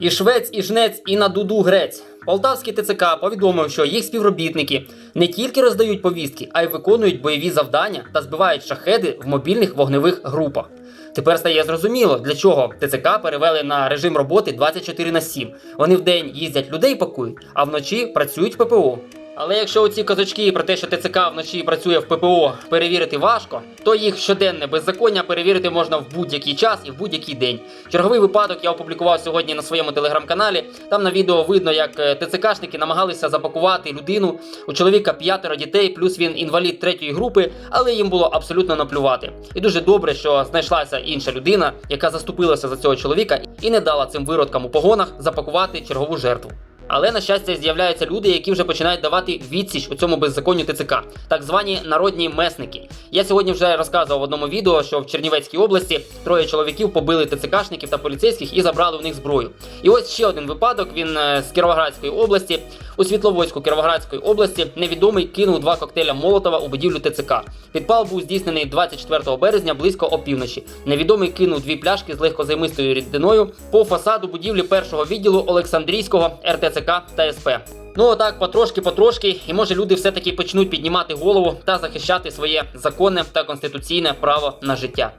І швець, і жнець, і на дуду грець. Полтавський ТЦК повідомив, що їх співробітники не тільки роздають повістки, а й виконують бойові завдання та збивають шахеди в мобільних вогневих групах. Тепер стає зрозуміло, для чого ТЦК перевели на режим роботи 24 на 7. Вони вдень їздять людей пакують, а вночі працюють ППО. Але якщо оці козачки про те, що ТЦК вночі працює в ППО, перевірити важко, то їх щоденне беззаконня перевірити можна в будь-який час і в будь-який день. Черговий випадок я опублікував сьогодні на своєму телеграм-каналі. Там на відео видно, як е, ТЦКшники намагалися запакувати людину. У чоловіка п'ятеро дітей, плюс він інвалід третьої групи, але їм було абсолютно наплювати. І дуже добре, що знайшлася інша людина, яка заступилася за цього чоловіка і не дала цим виродкам у погонах запакувати чергову жертву. Але на щастя з'являються люди, які вже починають давати відсіч у цьому беззаконню ТЦК, так звані народні месники. Я сьогодні вже розказував в одному відео, що в Чернівецькій області троє чоловіків побили ТЦКшників та поліцейських і забрали у них зброю. І ось ще один випадок. Він е, з Кіровоградської області. У Світловодську Кіровоградської області невідомий кинув два коктейля Молотова у будівлю ТЦК. Підпал був здійснений 24 березня близько опівночі. Невідомий кинув дві пляшки з легкозаймистою рідиною по фасаду будівлі першого відділу Олександрійського РТЦК та СП. Ну отак, потрошки, потрошки, і може люди все-таки почнуть піднімати голову та захищати своє законне та конституційне право на життя.